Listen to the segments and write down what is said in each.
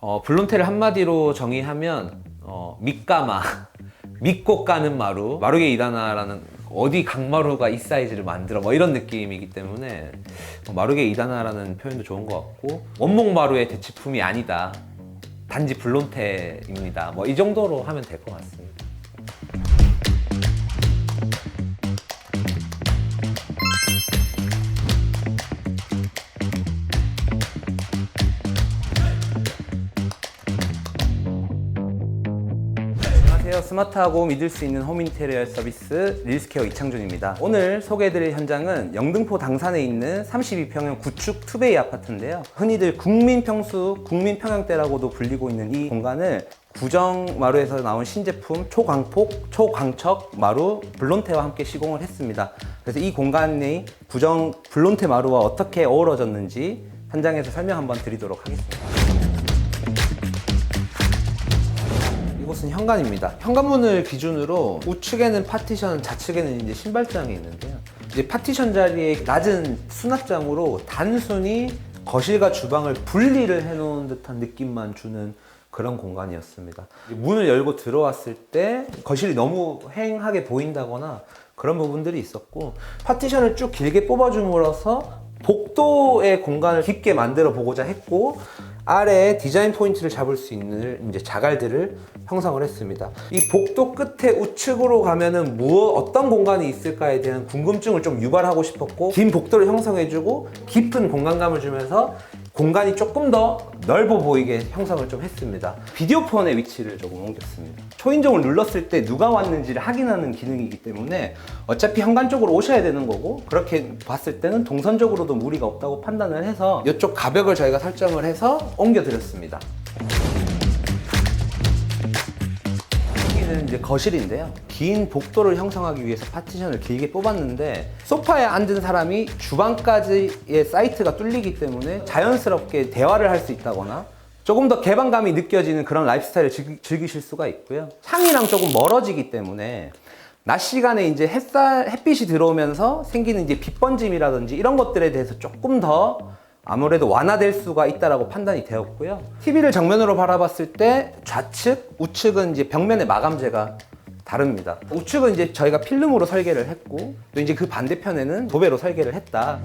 어, 블론테를 한마디로 정의하면 어, 밑가마 믿고 까는 마루 마루게 이다나라는 어디 강마루가 이 사이즈를 만들어 뭐 이런 느낌이기 때문에 어, 마루게 이다나라는 표현도 좋은 것 같고 원목 마루의 대치품이 아니다. 단지 블론테입니다. 뭐 이 정도로 하면 될 것 같습니다 스마트하고 믿을 수 있는 홈 인테리어 서비스 릴스케어 이창준입니다. 오늘 소개해드릴 현장은 영등포 당산에 있는 32평형 구축 투베이 아파트인데요. 흔히들 국민평수, 국민평형대라고도 불리고 있는 이 공간을 구정 마루에서 나온 신제품 초광폭, 초광척 마루 블론테와 함께 시공을 했습니다. 그래서 이 공간이 구정 블론테 마루와 어떻게 어우러졌는지 현장에서 설명 한번 드리도록 하겠습니다. 이곳은 현관입니다. 현관문을 기준으로 우측에는 파티션, 좌측에는 이제 신발장이 있는데요. 이제 파티션 자리에 낮은 수납장으로 단순히 거실과 주방을 분리를 해놓은 듯한 느낌만 주는 그런 공간이었습니다. 문을 열고 들어왔을 때 거실이 너무 휑하게 보인다거나 그런 부분들이 있었고 파티션을 쭉 길게 뽑아줌으로써 복도의 공간을 깊게 만들어 보고자 했고 아래에 디자인 포인트를 잡을 수 있는 이제 자갈들을 형성을 했습니다. 이 복도 끝에 우측으로 가면은 무엇 어떤 공간이 있을까에 대한 궁금증을 좀 유발하고 싶었고 긴 복도를 형성해주고 깊은 공간감을 주면서 공간이 조금 더 넓어 보이게 형성을 좀 했습니다. 비디오폰의 위치를 조금 옮겼습니다. 초인종을 눌렀을 때 누가 왔는지를 확인하는 기능이기 때문에 어차피 현관 쪽으로 오셔야 되는 거고 그렇게 봤을 때는 동선적으로도 무리가 없다고 판단을 해서 이쪽 가벽을 저희가 설정을 해서 옮겨드렸습니다. 이제 거실인데요. 긴 복도를 형성하기 위해서 파티션을 길게 뽑았는데 소파에 앉은 사람이 주방까지의 사이트가 뚫리기 때문에 자연스럽게 대화를 할 수 있다거나 조금 더 개방감이 느껴지는 그런 라이프스타일을 즐기, 즐기실 수가 있고요. 창이랑 조금 멀어지기 때문에 낮 시간에 이제 햇살, 햇빛이 들어오면서 생기는 이제 빛 번짐이라든지 이런 것들에 대해서 조금 더 아무래도 완화될 수가 있다라고 판단이 되었고요. TV를 정면으로 바라봤을 때 좌측, 우측은 이제 벽면의 마감재가 다릅니다. 우측은 이제 저희가 필름으로 설계를 했고 또 이제 그 반대편에는 도배로 설계를 했다.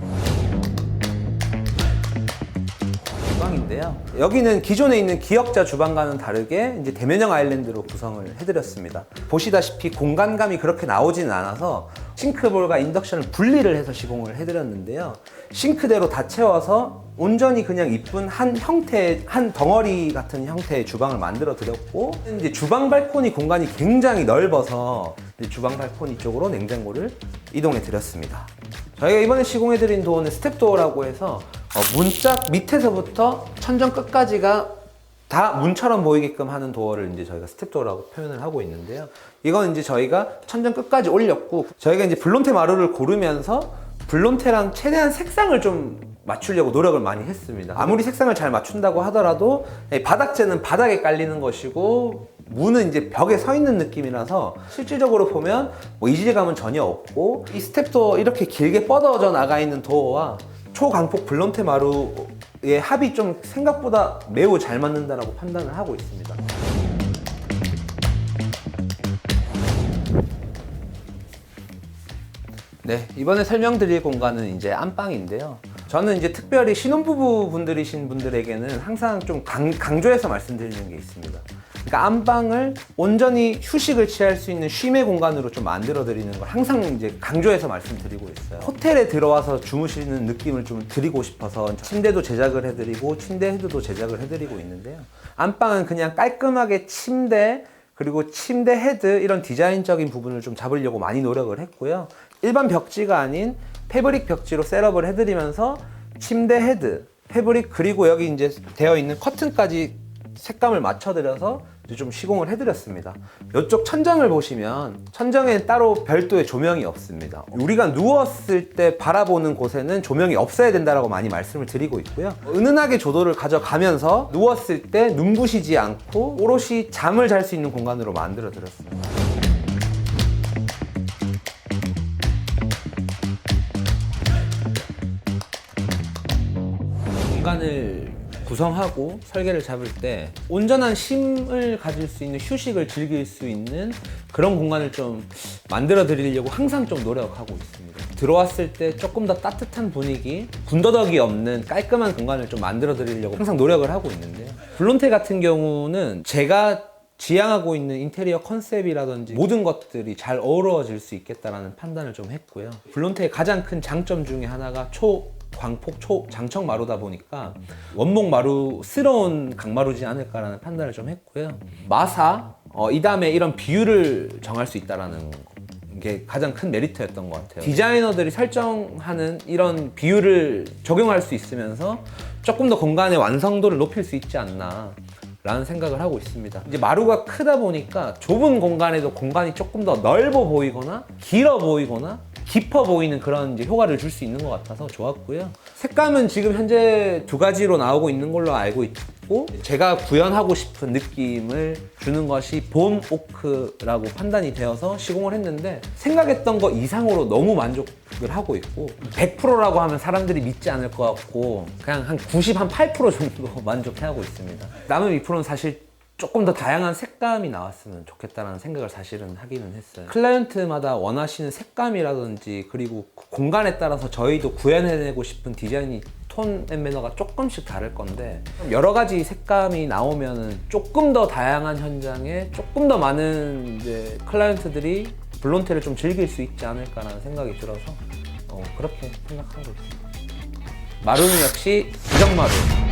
주방인데요. 여기는 기존에 있는 기역자 주방과는 다르게 이제 대면형 아일랜드로 구성을 해드렸습니다. 보시다시피 공간감이 그렇게 나오지는 않아서 싱크볼과 인덕션을 분리를 해서 시공을 해드렸는데요. 싱크대로 다 채워서 온전히 그냥 이쁜 한 형태, 한 덩어리 같은 형태의 주방을 만들어 드렸고, 이제 주방 발코니 공간이 굉장히 넓어서 주방 발코니 쪽으로 냉장고를 이동해 드렸습니다. 저희가 이번에 시공해 드린 도어는 스텝도어라고 해서 어, 문짝 밑에서부터 천정 끝까지가 다 문처럼 보이게끔 하는 도어를 이제 저희가 스텝도어라고 표현을 하고 있는데요. 이건 이제 저희가 천정 끝까지 올렸고 저희가 이제 블론테 마루를 고르면서 블론테랑 최대한 색상을 좀 맞추려고 노력을 많이 했습니다. 아무리 색상을 잘 맞춘다고 하더라도 이 바닥재는 바닥에 깔리는 것이고 문은 이제 벽에 서 있는 느낌이라서 실질적으로 보면 뭐 이질감은 전혀 없고 이 스텝도 이렇게 길게 뻗어져 나가 있는 도어와 초광폭 블론테 마루의 합이 좀 생각보다 매우 잘 맞는다라고 판단을 하고 있습니다. 네, 이번에 설명드릴 공간은 이제 안방인데요. 저는 이제 특별히 신혼부부 분들이신 분들에게는 항상 좀 강, 강조해서 말씀드리는 게 있습니다. 그러니까 안방을 온전히 휴식을 취할 수 있는 쉼의 공간으로 좀 만들어 드리는 걸 항상 이제 강조해서 말씀드리고 있어요. 호텔에 들어와서 주무시는 느낌을 좀 드리고 싶어서 침대도 제작을 해드리고 침대 헤드도 제작을 해드리고 있는데요. 안방은 그냥 깔끔하게 침대 그리고 침대 헤드 이런 디자인적인 부분을 좀 잡으려고 많이 노력을 했고요. 일반 벽지가 아닌 패브릭 벽지로 셋업을 해드리면서 침대 헤드, 패브릭 그리고 여기 이제 되어 있는 커튼까지 색감을 맞춰드려서 좀 시공을 해드렸습니다. 이쪽 천장을 보시면 천장에 따로 별도의 조명이 없습니다. 우리가 누웠을 때 바라보는 곳에는 조명이 없어야 된다라고 많이 말씀을 드리고 있고요. 은은하게 조도를 가져가면서 누웠을 때 눈부시지 않고 오롯이 잠을 잘 수 있는 공간으로 만들어 드렸습니다. 공간을 구성하고 설계를 잡을 때 온전한 쉼을 가질 수 있는 휴식을 즐길 수 있는 그런 공간을 좀 만들어 드리려고 항상 좀 노력하고 있습니다. 들어왔을 때 조금 더 따뜻한 분위기, 군더더기 없는 깔끔한 공간을 좀 만들어 드리려고 항상 노력을 하고 있는데요. 블론테 같은 경우는 제가 지향하고 있는 인테리어 컨셉이라든지 모든 것들이 잘 어우러질 수 있겠다라는 판단을 좀 했고요. 블론테의 가장 큰 장점 중에 하나가 초 광폭 초 장청 마루다 보니까 원목 마루스러운 강마루지 않을까라는 판단을 좀 했고요. 마사 어, 이 다음에 이런 비율을 정할 수 있다라는 게 가장 큰 메리트였던 것 같아요. 디자이너들이 설정하는 이런 비율을 적용할 수 있으면서 조금 더 공간의 완성도를 높일 수 있지 않나. 라는 생각을 하고 있습니다. 이제 마루가 크다 보니까 좁은 공간에도 공간이 조금 더 넓어 보이거나 길어 보이거나 깊어 보이는 그런 이제 효과를 줄 수 있는 것 같아서 좋았고요. 색감은 지금 현재 두 가지로 나오고 있는 걸로 알고 있고 제가 구현하고 싶은 느낌을 주는 것이 본 오크라고 판단이 되어서 시공을 했는데 생각했던 거 이상으로 너무 만족을 하고 있고 100%라고 하면 사람들이 믿지 않을 것 같고 그냥 한 90, 한 8% 정도 만족해하고 있습니다. 남은 2%는 사실 조금 더 다양한 색감이 나왔으면 좋겠다라는 생각을 사실은 하기는 했어요. 클라이언트마다 원하시는 색감이라든지 그리고 공간에 따라서 저희도 구현해내고 싶은 디자인이 톤 앤 매너가 조금씩 다를 건데 여러 가지 색감이 나오면은 조금 더 다양한 현장에 조금 더 많은 이제 클라이언트들이 블론테를 좀 즐길 수 있지 않을까라는 생각이 들어서 어, 그렇게 생각하고 있습니다. 마루는 역시 부정마루.